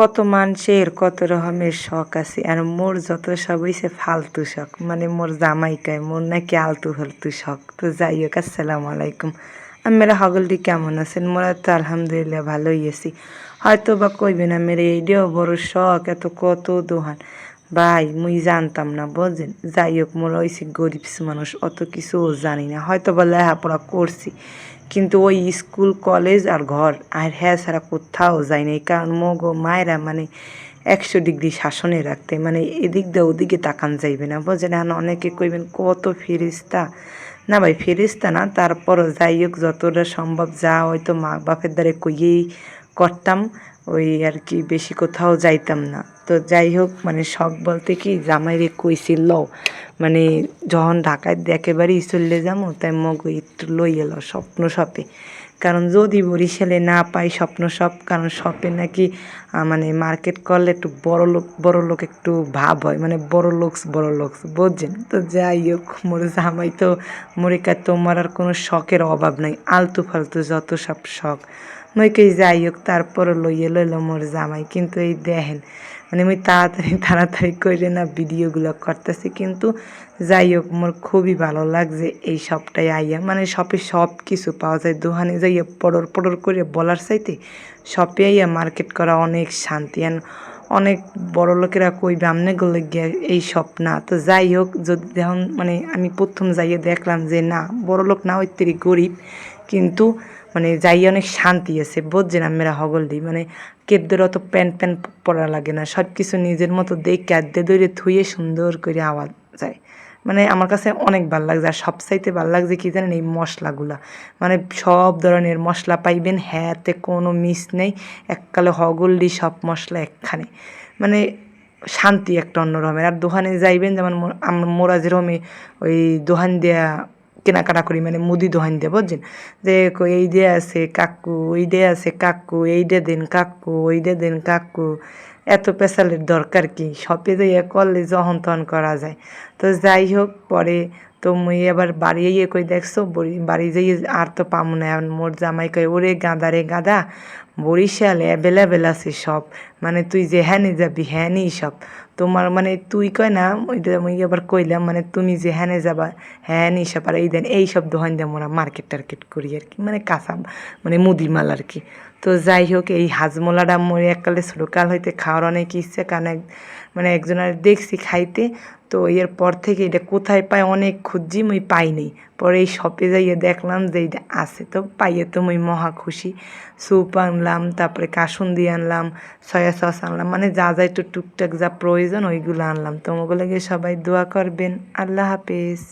কত মানুষের, কত রকমের শখ আছে। আর মোর যত সব হইছে ফালতু শখ। মানে মোর জামাই কয় মোর নাকি আলতু ফালতু শখ। তো যাই হোক আসসালামু আলাইকুম। আমরা হগলটি কেমন আছেন? মোরা তো আলহামদুলিল্লাহ ভালোই আছি। হয়তো বা কইবেন মেরে এইটাও বড় শখ, এত কত দোহান। ভাই, মুই জানতাম না, বুঝছেন? যাই হোক মোরা হয়েছে গরিব মানুষ, অত কিছুও জানি না। হয়তো বা লেখাপড়া করছি। কিন্তু ওই স্কুল, কলেজ আর ঘর, আর হ্যাঁ ছাড়া কোথাও যায় না এই কারণ মগো মায়েরা মানে একশো ডিগ্রি শাসনে রাখতে মানে এদিক দিয়ে ওদিকে তাকান যাইবে না, বুঝলেন? এখন অনেকে কইবেন, কত ফেরিস্তা না ভাই ফেরিস্তা না, তারপরও যাই হোক, যতটা সম্ভব যা হয়তো মা বাপের দ্বারে কইয়েই করতাম, ওই আর কি, বেশি কোথাও যাইতাম না। তো যাই হোক মানে শখ বলতে কি, জামাইরে কইছিল মানে যখন ঢাকায় একেবারেই চললে যাব, তাই মগ লই এলো স্বপ্ন শপে। কারণ যদি বরিশালে না পাই স্বপ্ন সব কারণ শপে নাকি মানে মার্কেট করলে একটু বড় লোক বড় লোক একটু ভাব হয় মানে বড় লোকস বড় লোকস বুঝছেন? তো যাই হোক, মোর জামাই তো, মোরে কা তোমার আর কোনো শখের অভাব নাই, আলতু ফালতু যত সব শখ। মই যাই হোক, তারপরও লইয়ে লইলো মোর জামাই, কিন্তু এই দেখেন মানে আমি তাড়াতাড়ি তাড়াতাড়ি করে না ভিডিওগুলো করতেছি, কিন্তু যাই হোক, মোর খুবই ভালো লাগছে এই সবটাই আইয়া। মানে শপে সব কিছু পাওয়া যায়। দোহানে যাইয়া পড়র পড়র করে বলার চাইতে শপে আইয়া মার্কেট করা অনেক শান্তি। আর অনেক বড় লোকেরা কই আমনে গেলে গিয়া এই সব না। তো যাই হোক যদি যখন মানে আমি প্রথম যাইয়ে দেখলাম যে না, বড় লোক না ওই গরিব। কিন্তু মানে যাই অনেক শান্তি আছে। বুঝছেন হগল দিই। মানে কেদ্দের অত প্যান্ট প্যান্ট পরা লাগে না। সব কিছু নিজের মতো দেখে কেদ্দে দৈরে থুয়ে সুন্দর করে আওয়াজ যায়। মানে আমার কাছে অনেক ভালো লাগছে, আর সবচাইতে ভালো লাগছে কি জানেন এই মশলাগুলা? মানে সব ধরনের মশলা পাইবেন, হ্যাঁতে কোনো মিস নেই, এককালে হগল্ডি সব মশলা একখানে। মানে শান্তি একটা অন্য রকমের আর দোকানে যাইবেন যেমন আমরা আম- মোরা যেরকমই ওই দোকান দেয়া কেনাকাটা করি মানে মুদি দোহান দিয়ে, বুঝছেন? যে এই দে আছে কাকু ওই দে আছে কাকু, এই দে দেন কাকু, ওই দে দেন কাকু। এত পেশালের দরকার কি? সবে যে করলে যহন তহন করা যায়। তো যাই হোক, পরে তো মুই এবার বাড়ি ইয়ে কই দেখছ, বাড়ি যাইয়ে আর তো পামু না। মোর জামাই কই ওরে গাঁদা রে গাঁদা, বরিশাল অ্যাভেলেবেল আছে সব। মানে তুই যেখানে যাবি হ্যানই সব। তোমার মানে তুই কয় না ওইটা আমি এবার কইলাম মানে তুমি যেখানে যাবা হ্যাঁ নি সব। আর এই দেন, এই সব দোকান দিয়ে আমরা মার্কেট টার্কেট করি আর কি মানে কাঁচা মানে মুদিমাল আর কি। তো যাই হোক, এই হাজমোলাটা মরে এককালে ছোটকাল হইতে খাওয়ার অনেক ইচ্ছে, কারণ এক মানে একজনের দেখছি খাইতে, তো এর পর থেকে এটা কোথায় পাই অনেক খুঁজছি, মুই পাই নাই। পরে এই শপে যাইয়ে দেখলাম যে এটা আছে, তো পাইয়ে তো মুই মহা খুশি। স্যুপ আনলাম, তারপরে কাসুন্দি আনলাম, সয়া সস আনলাম মানে যা যা একটু টুকটাক যা প্রয়োজন, ওইগুলো আনলাম। তো ওগুলোকে সবাই দোয়া করবেন। আল্লাহ হাফেজ।